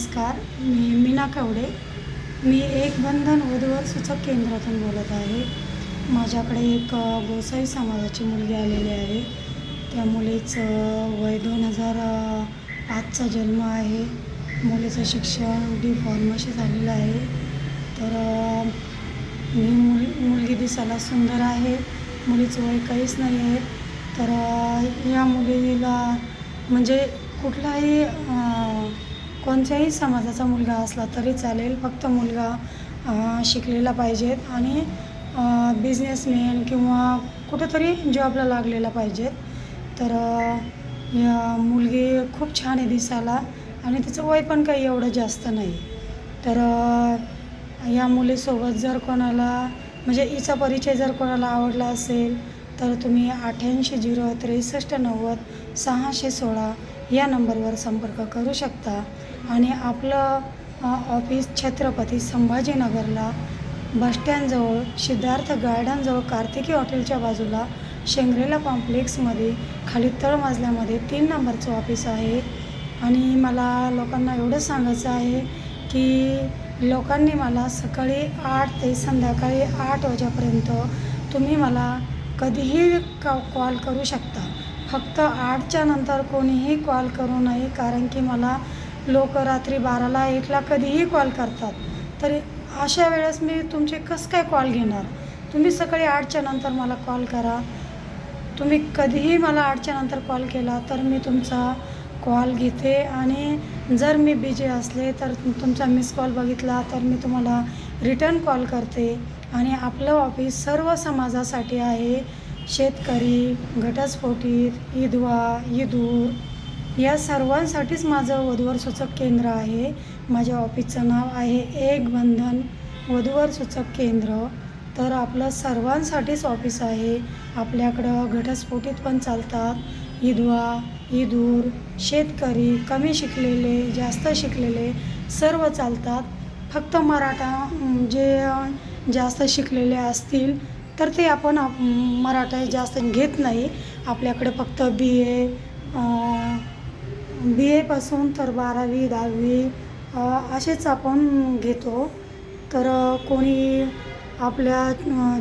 नमस्कार मी मीना कवडे. मी एक बंधन वधूवर सूचक केंद्रातून बोलत आहे. माझ्याकडे एक गोसाई समाजाची मुलगी आलेली आहे. त्या मुलीचं वय दोन हजार पाचचा जन्म आहे. मुलीचं शिक्षण डी फॉर्मशी झालेलं आहे. तर मी मुल मुलगी दिसायला सुंदर आहे. मुलीचं वय काहीच नाही आहे. तर या मुलीला म्हणजे कुठलाही कोणत्याही समाजाचा मुलगा असला तरी चालेल. फक्त मुलगा शिकलेला पाहिजेत आणि बिझनेसमॅन किंवा कुठंतरी जॉबला लागलेला पाहिजेत तर या मुलगी खूप छान आहे दिसायला आणि तिचं वय पण काही एवढं जास्त नाही. तर या मुलीसोबत जर कोणाला म्हणजे हिचा परिचय जर कोणाला आवडला असेल तर तुम्ही अठ्ठ्याऐंशी झिरो त्रेसष्ट नव्वद सहाशे सोळा या नंबरवर संपर्क करू शकता आणि आपलं ऑफिस छत्रपती संभाजीनगरला बसस्टँडजवळ सिद्धार्थ गार्डनजवळ कार्तिकी हॉटेलच्या बाजूला शेंग्रेला कॉम्प्लेक्समध्ये खाली तळमजल्यामध्ये तीन नंबरचं ऑफिस आहे. आणि मला लोकांना एवढं सांगायचं आहे की लोकांनी मला सकाळी आठ ते संध्याकाळी आठ वाजेपर्यंत तुम्ही मला कधीही क कॉल करू शकता. फक्त आठच्या नंतर कोणीही कॉल करू नये कारण की मला लोक रात्री बाराला एकला कधीही कॉल करतात. तरी अशा वेळेस मी तुमचे कसं काय कॉल घेणार? तुम्ही सकाळी आठच्या नंतर मला कॉल करा. तुम्ही कधीही मला आठच्या नंतर कॉल केला तर मी तुमचा कॉल घेते आणि जर मी बिजी असले तर तुमचा मिस कॉल बघितला तर मी तुम्हाला रिटर्न कॉल करते. आणि आपलं ऑफिस सर्व समाजासाठी आहे. शेतकरी घटस्फोटीत ईदवा ईदूर या सर्वांसाठीच माझं वधूवर सूचक केंद्र आहे. माझ्या ऑफिसचं नाव आहे एक बंधन वधूवर सूचक केंद्र. तर आपलं सर्वांसाठीच ऑफिस आहे. आपल्याकडं घटस्फोटीत पण चालतात. ईदवा ईदूर शेतकरी कमी शिकलेले जास्त शिकलेले सर्व चालतात. फक्त मराठा जे जास्त शिकलेले असतील तर ते आपण आप- मराठा जास्त घेत नाही. आपल्याकडे फक्त बी ए बी एपासून तर बारावी दहावी असेच आपण घेतो. तर कोणी आपल्या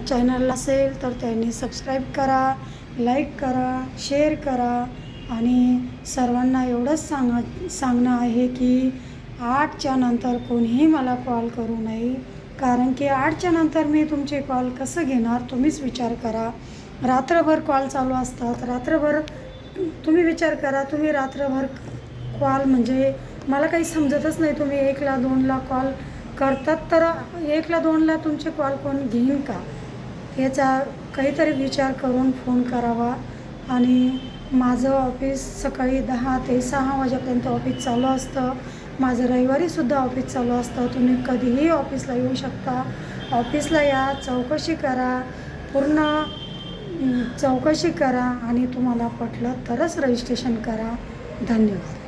चॅनलला असेल तर त्यांनी सबस्क्राईब करा लाईक करा शेअर करा आणि सर्वांना एवढंच सांग सांगणं आहे की आठच्या नंतर कोणीही मला कॉल करू नये. कारण की आठच्या नंतर मी तुमचे कॉल कसं घेणार तुम्हीच विचार करा. रात्रभर कॉल चालू असतात. रात्रभर तुम्ही विचार करा तुम्ही रात्रभर कॉल म्हणजे मला काही समजतच नाही तुम्ही एकला दोनला कॉल करतात तर एकला दोनला तुमचे कॉल कोण घेईन का? याचा काहीतरी विचार करून फोन करावा. आणि माझं ऑफिस सकाळी दहा ते सहा वाजेपर्यंत ऑफिस चालू असतं. माझं रविवारीसुद्धा ऑफिस चालू असतं. तुम्ही कधीही ऑफिसला येऊ शकता. ऑफिसला या चौकशी करा. पूर्ण चौकशी करा आणि तुम्हाला पटलं तरच रजिस्ट्रेशन करा. धन्यवाद.